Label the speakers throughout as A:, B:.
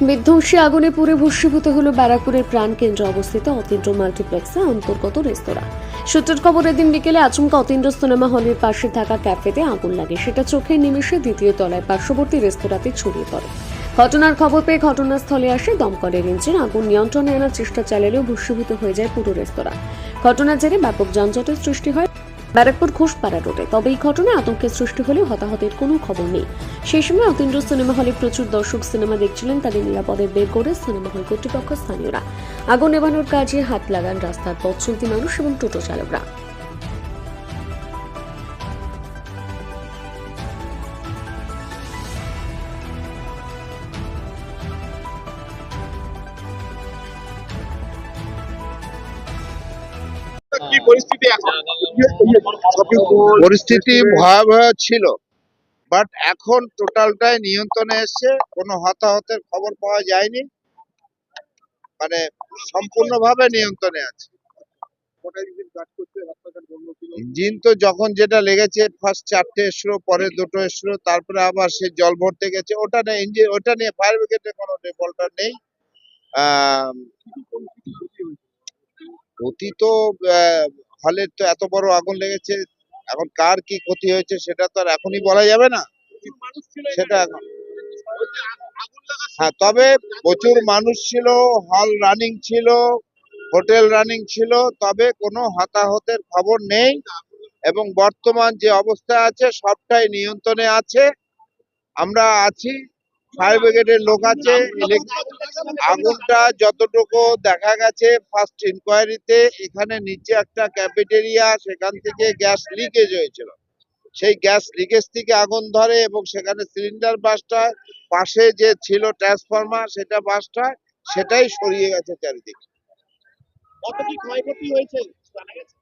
A: বিধ্বংসী আগুনে পুড়ে ভস্মীভূত হলো ব্যারাকপুরের প্রাণকেন্দ্রে অবস্থিত অতীন্দ্র মাল্টিপ্লেক্সে অন্তর্গত রেস্তোরাঁ। সূত্রের খবর, এদিন বিকেলে আচমকা অতীন্দ্র সিনেমা হলের পাশে থাকা ক্যাফেতে আগুন লাগে। সেটা চোখের নিমেষে দ্বিতীয় তলায় পার্শ্ববর্তী রেস্তোরাঁতে ছড়িয়ে পড়ে। ঘটনার খবর পেয়ে ঘটনাস্থলে আসে দমকলের ইঞ্জিন। আগুন নিয়ন্ত্রণে আনার চেষ্টা চালালেও ভস্মীভূত হয়ে যায় পুরো রেস্তোরাঁ। ঘটনার জেরে ব্যাপক যানজটের সৃষ্টি হয়। ব্যারাকপুর ঘোষপাড়া রোডে। তবে এই ঘটনায় আতঙ্কের সৃষ্টি হলে হতাহতের কোনো খবর নেই। সেই সময় অতীন্দ্র সিনেমা হলে প্রচুর দর্শক সিনেমা দেখছিলেন, তাদের নিরাপদে বের করে সিনেমা হল কর্তৃপক্ষ স্থানীয়রা। আগুন নেবানোর কাজে হাত লাগান রাস্তার পথ মানুষ এবং টোটো চালকরা।
B: পরিস্থিতি
C: ভয়াবহ ছিল বাট এখন টোটালটাই নিয়ন্ত্রণে এসছে কোনো হতাহতের খবর পাওয়া যায়নি মানে সম্পূর্ণভাবে নিয়ন্ত্রণে আছে। ইঞ্জিন তো যখন যেটা লেগেছে ফার্স্ট চারটে এসলো পরে দুটো এসলো তারপরে আবার সে জল ভরতে গেছে ওটা নিয়ে ইঞ্জিন ওটা নিয়ে ফায়ার ব্রিগেডের কোনো ডিফল্টার নেই। আহ, ক্ষতি তো হলের তো এত বড় আগুন লেগেছে, এখন কার কি ক্ষতি হয়েছে সেটা তো আর এখনই বলা যাবে না। সেটা এখন। হ্যাঁ তবে প্রচুর মানুষ ছিল হল রানিং ছিল হোটেল রানিং ছিল, তবে কোনো হতাহতের খবর নেই এবং বর্তমান যে অবস্থা আছে সবটাই নিয়ন্ত্রণে আছে। আমরা আছি ফায়ার ব্রিগেডের লোক আছে আগুনটা যতটুকু দেখা গেছে ফার্স্ট ইনকোয়ারিতে এখানে নিচে একটা ক্যাফেটেরিয়া সেখান থেকে গ্যাস লিকেজ হয়েছিল। সেই গ্যাস লিকেজ থেকে আগুন ধরে এবং সেখানে সিলিন্ডার বাসটা পাশে যে ছিল ট্রান্সফরমার সেটা বাসটা সেটাই সরিয়ে গেছে চারিদিকে।
B: কত কি ক্ষয়ক্ষতি হয়েছে?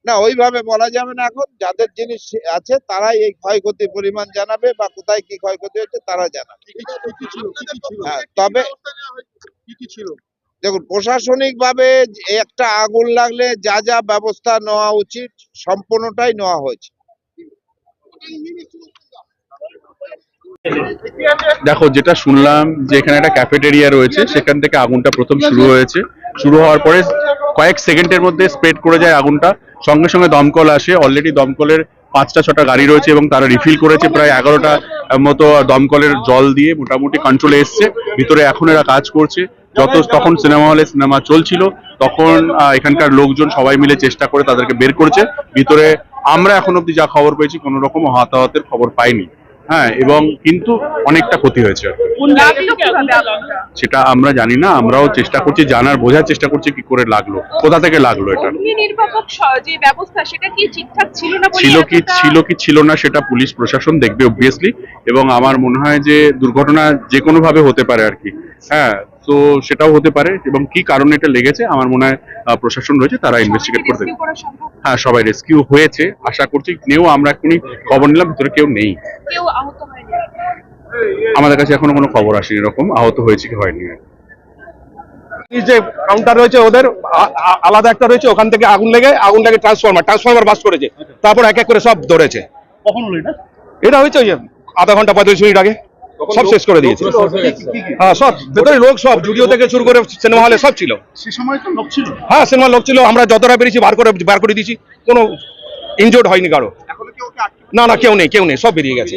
C: না ওইভাবে বলা যাবে না এখন। যাদের জিনিস আছে তারাই এই ক্ষয়ক্ষতির পরিমাণ জানাবে বা কোথায় কি ক্ষয়ক্ষতি হচ্ছে তারা জানাবে। তবে? দেখুন প্রশাসনিক ভাবে একটা আগুন লাগলে যা যা ব্যবস্থা নেওয়া উচিত সম্পূর্ণটাই নেওয়া হয়েছে।
D: দেখো, যেটা শুনলাম যে এখানে একটা ক্যাফেটেরিয়া রয়েছে, সেখান থেকে আগুনটা প্রথম শুরু হয়েছে। শুরু হওয়ার পরে কয়েক সেকেন্ডের মধ্যে স্প্রেড করে যায় আগুনটা। সঙ্গে সঙ্গে দমকল আসে। অলরেডি দমকলের পাঁচটা, ছটা গাড়ি রয়েছে এবং তারা রিফিল করেছে প্রায় এগারোটা মতো দমকলের জল দিয়ে মোটামুটি কন্ট্রোলে এসছে। ভিতরে এখন এরা কাজ করছে। যত তখন সিনেমা হলে সিনেমা চলছিল, তখন এখানকার লোকজন সবাই মিলে চেষ্টা করে তাদেরকে বের করেছে। ভিতরে আমরা এখন অব্দি যা খবর পেয়েছি, কোনো রকম হতাহতের খবর পাইনি। হ্যাঁ এবং কিন্তু অনেকটা ক্ষতি হয়েছে আর কি। সেটা আমরা জানি না আমরাও চেষ্টা করছি জানার বোঝার চেষ্টা করছি কি করে লাগল কোথা থেকে লাগল এটা।
E: নির্বাপক যে ব্যবস্থা সেটা কি ঠিকঠাক ছিল না
D: ছিল কি ছিল কি ছিল না সেটা পুলিশ প্রশাসন দেখবে অবভিয়াসলি এবং আমার মনে হয় যে দুর্ঘটনা যে কোনো ভাবে হতে পারে আর কি। হ্যাঁ তো সেটাও হতে পারে এবং কি কারণে এটা লেগেছে আমার মনে হয় প্রশাসন রয়েছে তারা ইনভেস্টিগেট
E: সবাইকে
D: করে দেবে
E: rescue করা সম্ভব?
D: হ্যাঁ সবাই রেস্কিউ হয়েছে আশা করছি নেও আমরা এখনই খবর নিলাম ভিতরে কেউ নেই।
E: কেউ আহত হয়নি।
D: আমাদের কাছে এখনও কোনো খবর আসেনি এরকম আহত হয়েছে কি হয়নি?
F: যে কাউন্টার রয়েছে ওদের আলাদা একটা রয়েছে ওখান থেকে আগুন লেগে আগুন লেগে ট্রান্সফরমার ট্রান্সফরমার বাস করেছে তারপর এক এক করে সব ধরেছে।
B: কখন হলো এটা?
F: এটা হয়েছে ওই যে আধা ঘণ্টা পঁয়তাল্লিশ মিনিট আগে সব শেষ করে দিয়েছে। হ্যাঁ সব ভেতরে লোক সব জুডিও থেকে শুরু করে সিনেমা হলে সব ছিল।
B: সে সময় তো লোক ছিল।
F: হ্যাঁ সিনেমা লোক ছিল আমরা যতটা পেরেছি বার করে বার করে দিয়েছি কোনো ইনজোর্ড হয়নি
B: কারও।
F: না না কেউ নেই কেউ নেই সব বেরিয়ে গেছে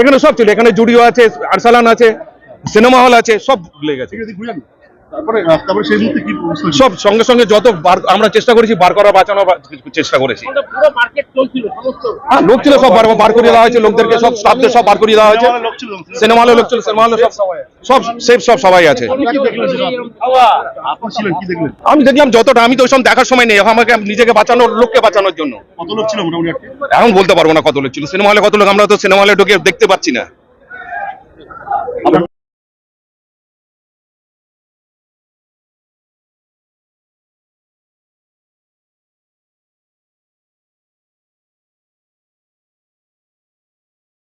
B: এখানে?
F: সব ছিল এখানে জুডিও আছে আরসালান আছে সিনেমা হল আছে সব ভুলে গেছে। সব সঙ্গে সঙ্গে যত বার আমরা চেষ্টা করেছি বার করা বাঁচানো চেষ্টা করেছি।
B: পুরো মার্কেট চলছিল সমস্ত।
F: হ্যাঁ লোক ছিল সব বার বার করিয়ে দেওয়া হয়েছে লোকদেরকে সব স্টাফদের সব বার করিয়ে দেওয়া হয়েছে।
B: সিনেমা হলে লোক ছিল।
F: সিনেমা হলে সব সব সেফ সব সবাই আছে।
B: আপনি কি দেখলেন সেটা? আপনি ছিলেন কি দেখলেন?
F: আমি দেখলাম যতটা আমি তো ওইসব দেখার সময় নেই আমাকে নিজেকে বাঁচানোর লোককে বাঁচানোর জন্য।
B: কত লোক ছিল
F: এখন বলতে পারব না কত লোক ছিল। সিনেমা হলে কত লোক আমরা তো সিনেমা হলে ঢুকে দেখতে পাচ্ছি না।